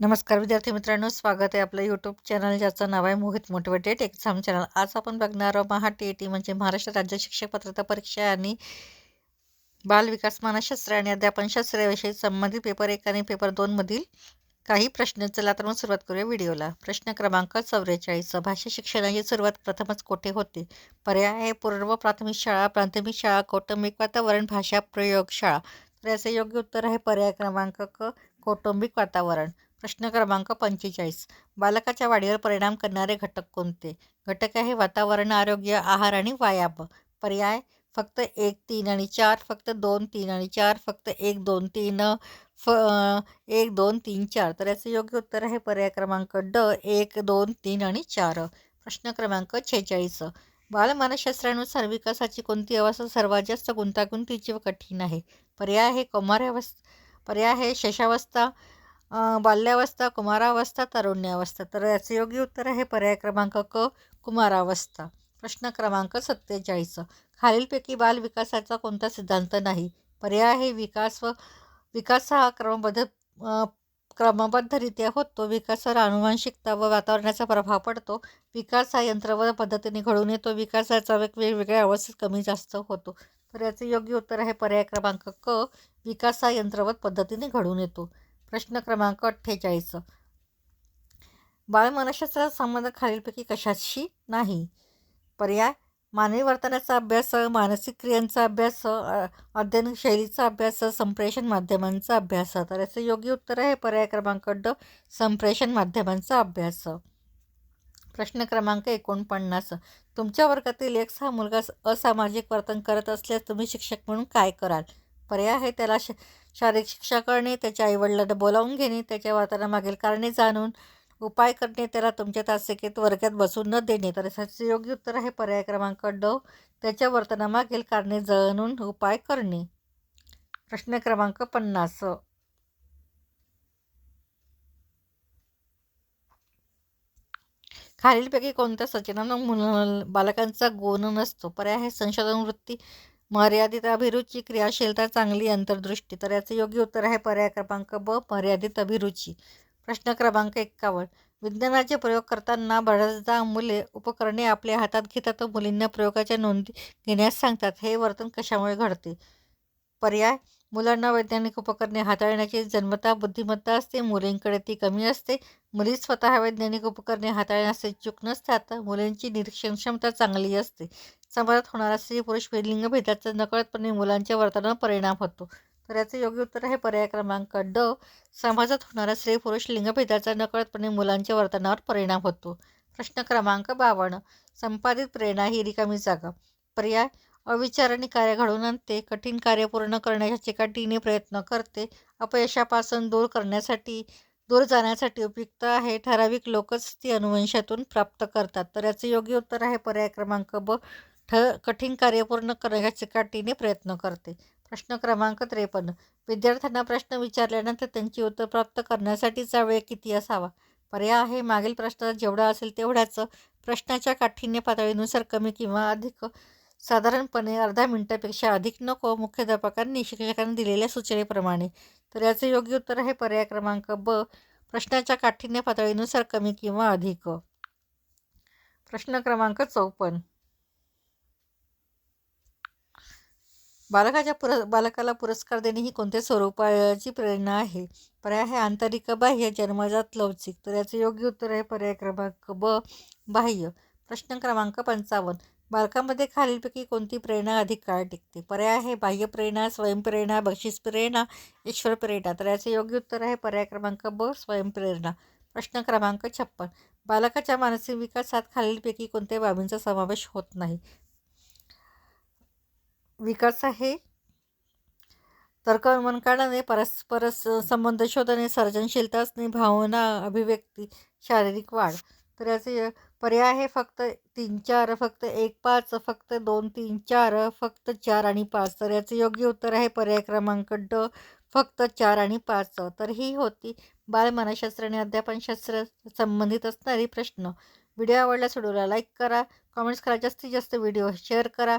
नमस्कार विद्यार्थी मित्रांनो स्वागत आहे आपलं यूट्यूब चॅनल ज्याचं नाव आहे मोहित मोटिवेटेड एक्झाम चॅनल आज आपण बघणार आहोत महा टी ए टी म्हणजे महाराष्ट्र राज्य शिक्षक पात्रता परीक्षा आणि बाल विकास मानसशास्त्र आणि अध्यापनशास्त्र याविषयी संबंधित पेपर एक आणि पेपर दोनमधील काही प्रश्न चला तर मग सुरुवात करूया व्हिडिओला. प्रश्न क्रमांक चौवेचाळीस भाषा शिक्षणाची सुरुवात प्रथमच कोठे होते? पर्याय आहे पूर्व प्राथमिक शाळा प्राथमिक शाळा कौटुंबिक वातावरण भाषा प्रयोगशाळा तर याचे योग्य उत्तर आहे पर्याय क्रमांक क कौटुंबिक वातावरण. प्रश्न क्रमांक पंचेचाळीस. बालकाच्या वाढीवर परिणाम करणारे घटक कोणते? घटक आहे वातावरण आरोग्य आहार आणि व्यायाम. पर्याय फक्त एक तीन आणि चार फक्त दोन तीन आणि चार फक्त एक दोन तीन फ एक दोन तीन चार. तर याचं योग्य उत्तर आहे पर्याय क्रमांक ड एक दोन तीन आणि चार. प्रश्न क्रमांक छेचाळीस. बालमानसशास्त्रानुसार विकासाची कोणती अवस्था सर्वात जास्त गुंतागुंतीची व कठीण आहे? पर्याय आहे कौमार्यावस्था पर्याय आहे शशावस्था बाल्यावस्था कुमारावस्था तारुण्यावस्था. तर याचं योग्य उत्तर आहे पर्याय क्रमांक क कुमारावस्था. प्रश्न क्रमांक सत्तेचाळीस. खालीलपैकी बाल विकासाचा कोणता सिद्धांत नाही? पर्याय आहे विकास व विकास हा क्रमबद्ध क्रमबद्धरित्या होतो. विकासावर अनुवांशिकता व वातावरणाचा प्रभाव पडतो. विकास हा यंत्रवत पद्धतीने घडून येतो. विकासाचा वेगवेगळ्या अवस्थेत कमी जास्त होतो. तर याचे योग्य उत्तर आहे पर्याय क्रमांक क विकास हा यंत्रवत पद्धतीने घडून येतो. प्रश्न क्रमांक अठ्ठेचाळीस. बालमानसशास्त्राचा संबंध खालीलपैकी कशाशी नाही? पर्याय मानवी वर्तनाचा अभ्यास मानसिक क्रियांचा अभ्यास अध्ययन शैलीचा अभ्यास संप्रेषण माध्यमांचा अभ्यास. तर याचं योग्य उत्तर आहे पर्याय क्रमांक ड संप्रेषण माध्यमांचा अभ्यास. प्रश्न क्रमांक एकोणपन्नास. तुमच्या वर्गातील एक हा मुलगा असामाजिक वर्तन करत असल्यास तुम्ही शिक्षक म्हणून काय कराल? पर्याय आहे. त्याला श शारीरिक शिक्षा करणे त्याच्या आईवडिलांना बोलावून घेणे त्याच्या वातावरणामागील कारणे जाणून उपाय करणे त्याला तुमच्या तासिकेत वर्गात बसून न देणे. तर याचे योग्य उत्तर आहे पर्याय क्रमांक ड त्याच्या वर्तनामागील कारणे जाणून उपाय करणे. प्रश्न क्रमांक पन्नास. खालीलपैकी कोणत्या सचनानं मुल बालकांचा गुण नसतो. पर्याय आहे संशोधन वृत्ती मर्यादित अभिरुची क्रियाशीलता चांगली अंतर्दृष्टी. तर याचं योग्य उत्तर आहे पर्याय क्रमांक ब मर्यादित अभिरुची. प्रश्न क्रमांक एक्कावन्न. विज्ञानाचे प्रयोग करताना बऱ्याचदा मुले उपकरणे आपल्या हातात घेतात व मुलींना प्रयोगाच्या नोंदी घेण्यास सांगतात. हे वर्तन कशामुळे घडते? पर्याय. मुलांना वैज्ञानिक उपकरणे हाताळण्याची जन्मता बुद्धिमत्ता असते मुलींकडे ती कमी असते. मुली स्वतः वैज्ञानिक उपकरणे हाताळण्यास इच्छुक नसतात. मुलींची निरीक्षण क्षमता चांगली असते. समाजात होणारा स्त्री पुरुष लिंगभेदाचा नकळतपणे मुलांच्या वर्तनावर परिणाम होतो. तर याचे योग्य उत्तर आहे पर्याय क्रमांक ड. समाजात होणारा स्त्री पुरुष लिंगभेदाचा नकळतपणे मुलांच्या वर्तनावर परिणाम होतो. प्रश्न क्रमांक बावन्न. संपादित प्रेरणा ही रिकामी जागा. पर्याय. अविचाराने कार्य घडवून आणते कठीण कार्य पूर्ण करण्याच्या चिकाटीने प्रयत्न करते अपयशापासून दूर करण्यासाठी दूर जाण्यासाठी उपयुक्त आहे ठराविक लोकच ती अनुवंशातून प्राप्त करतात. तर याचे योग्य उत्तर आहे पर्याय क्रमांक ब. ठ कठीण कार्य पूर्ण करण्याच्या चिकाटीने प्रयत्न करते. प्रश्न क्रमांक त्रेपन्न. विद्यार्थ्यांना प्रश्न विचारल्यानंतर त्यांची उत्तर प्राप्त करण्यासाठीचा वेळ किती असावा? पर्याय आहे मागील प्रश्नात जेवढा असेल तेवढ्याच. प्रश्नाच्या काठीण्य पातळीनुसार कमी किंवा अधिक. साधारणपणे अर्धा मिनिटापेक्षा अधिक नको मुख्याध्यापकांनी शिक्षकांनी दिलेल्या सूचनेप्रमाणे. तर याचे योग्य उत्तर आहे पर्याय क्रमांक ब. प्रश्नाच्या काठीण्य पातळीनुसार कमी किंवा अधिक. प्रश्न क्रमांक चौपन्न. बालकाच्या पुर बालकाला पुरस्कार देणे ही कोणत्या स्वरूपाची प्रेरणा आहे? पर्याय आहे आंतरिक बाह्य जन्मजात लवचिक. तर याचे योग्य उत्तर आहे पर्याय क्रमांक ब बाह्य. प्रश्न क्रमांक पंचावन्न. बालकामध्ये खालीलपैकी कोणती प्रेरणा अधिक काळ टिकते? पर्याय आहे बाह्य प्रेरणा स्वयंप्रेरणा बक्षीस प्रेरणा ईश्वर प्रेरणा. तर याचे योग्य उत्तर आहे पर्याय क्रमांक ब स्वयंप्रेरणा प्रश्न क्रमांक छप्पन. बालकाच्या मानसिक विकासात खालीलपैकी कोणत्या बाबींचा समावेश होत नाही? विकास आहे. तर्क काढणे परस्पर संबंध शोधणे सर्जनशीलता असणे भावना अभिव्यक्ती शारीरिक वाढ. तर याचे पर्याय आहे फक्त तीन चार फक्त एक पाच फक्त दोन तीन चार फक्त चार आणि पाच. तर याचे योग्य उत्तर आहे पर्याय क्रमांक ड फक्त चार आणि पाच. तर ही होती बालमानशास्त्र आणि अध्यापनशास्त्र संबंधित असणारी प्रश्न. व्हिडिओ आवडल्यास व्हिडिओला लाईक करा कमेंट्स करा जास्तीत जास्त व्हिडिओ शेअर करा.